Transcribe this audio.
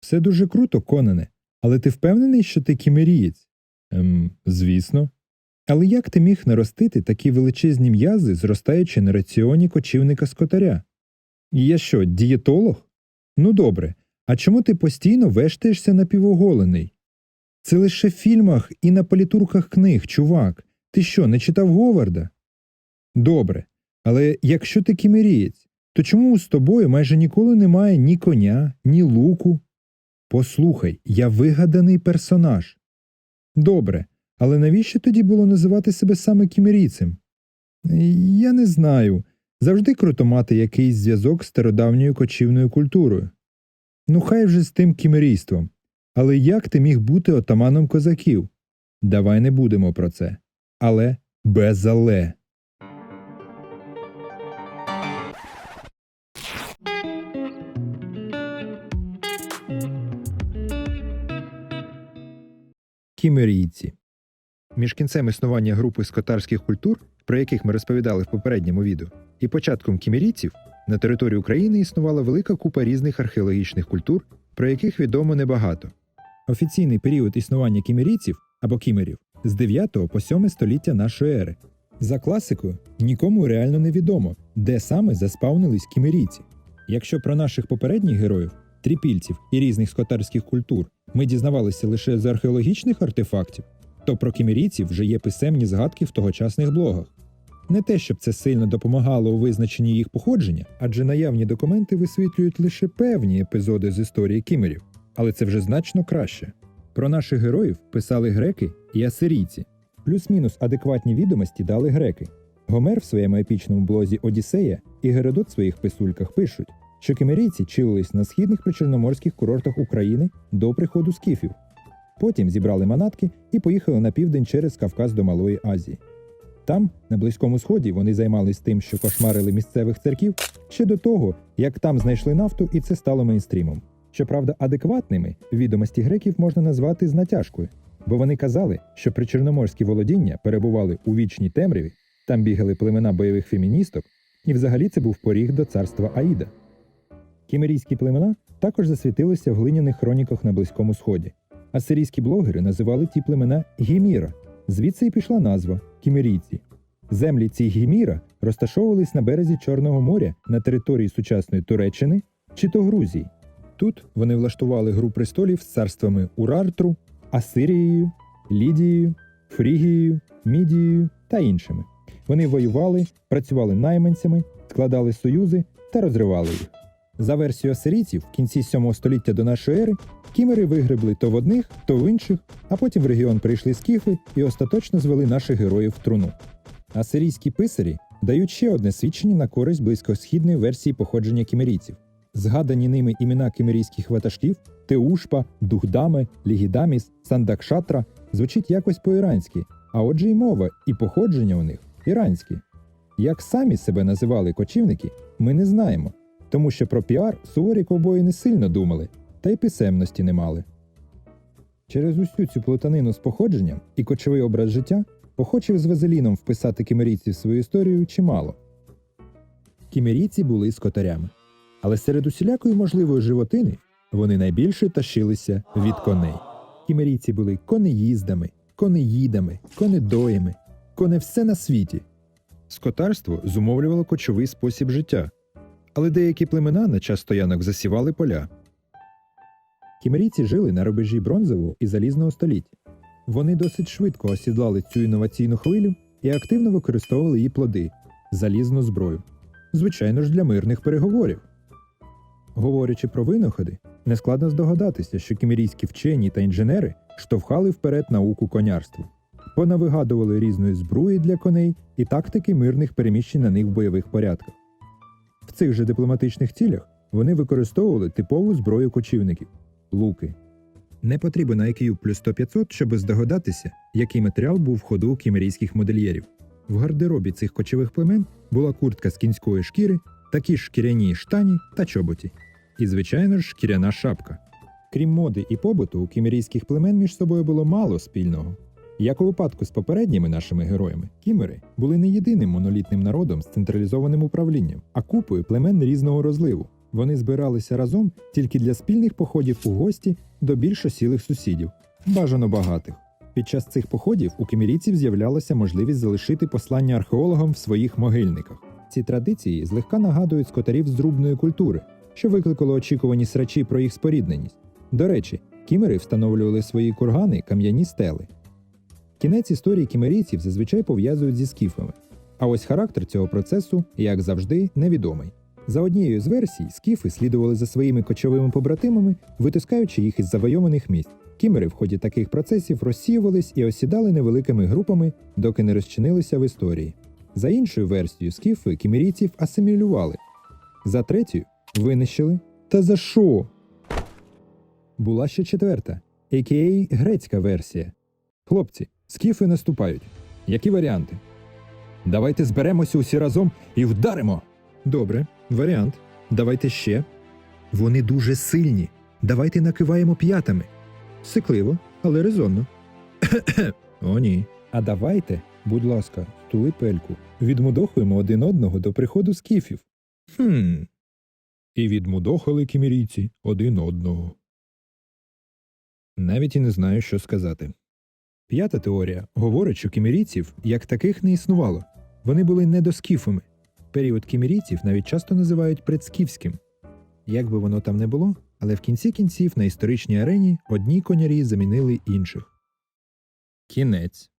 Все дуже круто, Конане, але ти впевнений, що ти кімерієць? Ем, звісно. Але як ти міг наростити такі величезні м'язи, зростаючи на раціоні кочівника скотаря? Я що, дієтолог? Ну добре, а чому ти постійно вештаєшся напівоголений? Це лише в фільмах і на політурках книг, чувак. Ти що, не читав Говарда? Добре, але якщо ти кімерієць, то чому з тобою майже ніколи немає ні коня, ні луку? Послухай, я вигаданий персонаж. Добре, але навіщо тоді було називати себе саме кімерійцем? Я не знаю. Завжди круто мати якийсь зв'язок з стародавньою кочівною культурою. Ну, хай вже з тим кімерійством. Але як ти міг бути отаманом козаків? Давай не будемо про це. Але без але. Кімерійці Між кінцем існування групи скотарських культур, про яких ми розповідали в попередньому відео, і початком кімерійців на території України існувала велика купа різних археологічних культур, про яких відомо небагато. Офіційний період існування кімерійців або кімерів з 9 по 7 століття нашої ери. За класикою нікому реально не відомо, де саме заспавнились кімерійці. Якщо про наших попередніх героїв, трипільців і різних скотарських культур ми дізнавалися лише з археологічних артефактів, то про кімерійців вже є писемні згадки в тогочасних блогах. Не те, щоб це сильно допомагало у визначенні їх походження, адже наявні документи висвітлюють лише певні епізоди з історії кімерів, але це вже значно краще. Про наших героїв писали греки і асирійці. Плюс-мінус адекватні відомості дали греки. Гомер в своєму епічному блозі Одіссея і Геродот в своїх писульках пишуть, що кімерійці чилились на східних причорноморських курортах України до приходу скіфів. Потім зібрали манатки і поїхали на південь через Кавказ до Малої Азії. Там, на Близькому Сході, вони займались тим, що кошмарили місцевих церків ще до того, як там знайшли нафту, і це стало мейнстрімом. Щоправда, адекватними відомості греків можна назвати з натяжкою, бо вони казали, що причорноморські володіння перебували у вічній темряві, там бігали племена бойових феміністок, і взагалі це був поріг до царства Аїда. Кімерійські племена також засвітилися в глиняних хроніках на Близькому Сході. Асирійські блогери називали ті племена Гіміра, звідси і пішла назва кімерійці. Землі ці Гіміра розташовувались на березі Чорного моря на території сучасної Туреччини чи то Грузії. Тут вони влаштували гру престолів з царствами Урартру, Асирією, Лідією, Фрігією, Мідією та іншими. Вони воювали, працювали найманцями, складали союзи та розривали їх. За версією асирійців, в кінці 7 століття до нашої ери кімери вигребли то в одних, то в інших, а потім в регіон прийшли скіфи і остаточно звели наших героїв в труну. Асирійські писарі дають ще одне свідчення на користь близькосхідної версії походження кімерійців. Згадані ними імена кімерійських ватажків Теушпа, Духдаме, Лігідаміс, Сандакшатра звучить якось по-іранськи, а отже й мова, і походження у них іранські. Як самі себе називали кочівники, ми не знаємо, тому що про піар суворі ковбої не сильно думали, та й писемності не мали. Через усю цю плутанину з походженням і кочовий образ життя охочів з вазеліном вписати кімерійців свою історію чимало. Кімерійці були скотарями, але серед усілякої можливої животини вони найбільше тащилися від коней. Кімерійці були конеїздами, конеїдами, конедоями, коне все на світі. Скотарство зумовлювало кочовий спосіб життя, але деякі племена на час стоянок засівали поля. Кімерійці жили на рубежі бронзового і залізного століть. Вони досить швидко осідлали цю інноваційну хвилю і активно використовували її плоди залізну зброю. Звичайно ж, для мирних переговорів. Говорячи про винаходи, нескладно здогадатися, що кімерійські вчені та інженери штовхали вперед науку конярству, понавигадували різної зброї для коней і тактики мирних переміщень на них в бойових порядках. В цих же дипломатичних цілях вони використовували типову зброю кочівників луки. Не потрібен IQ плюс 100-500, щоб здогадатися, який матеріал був в ходу кімерійських модельєрів. В гардеробі цих кочових племен була куртка з кінської шкіри, такі ж шкіряні штані та чоботі. І, звичайно ж, шкіряна шапка. Крім моди і побуту, у кімерійських племен між собою було мало спільного. Як у випадку з попередніми нашими героями, кімери були не єдиним монолітним народом з централізованим управлінням, а купою племен різного розливу. Вони збиралися разом тільки для спільних походів у гості до більш осілих сусідів, бажано багатих. Під час цих походів у кімірійців з'являлася можливість залишити послання археологам в своїх могильниках. Ці традиції злегка нагадують скотарів зрубної культури, що викликало очікувані срачі про їх спорідненість. До речі, кімери встановлювали свої кургани кам'яні стели. Кінець історії кімерійців зазвичай пов'язують зі скіфами. А ось характер цього процесу, як завжди, невідомий. За однією з версій, скіфи слідували за своїми кочовими побратимами, витискаючи їх із завойованих місць. Кімери в ході таких процесів розсіювались і осідали невеликими групами, доки не розчинилися в історії. За іншою версією, скіфи кімерійців асимілювали. За третьою винищили. Та за що? Була ще четверта, а.к.а. грецька версія. Хлопці, скіфи наступають. Які варіанти? Давайте зберемося усі разом і вдаримо. Добре, варіант. Давайте ще. Вони дуже сильні. Давайте накиваємо п'ятами. Сикливо, але резонно. О, ні. А давайте, будь ласка, стули пельку. Відмудохуємо один одного до приходу скіфів. Хм. І відмудохали кімірійці один одного. Навіть і не знаю, що сказати. П'ята теорія говорить, що кімірійців як таких не існувало. Вони були недоскіфами. Період кімірійців навіть часто називають предскіфським. Як би воно там не було, але в кінці кінців на історичній арені одні конярі замінили інших. Кінець.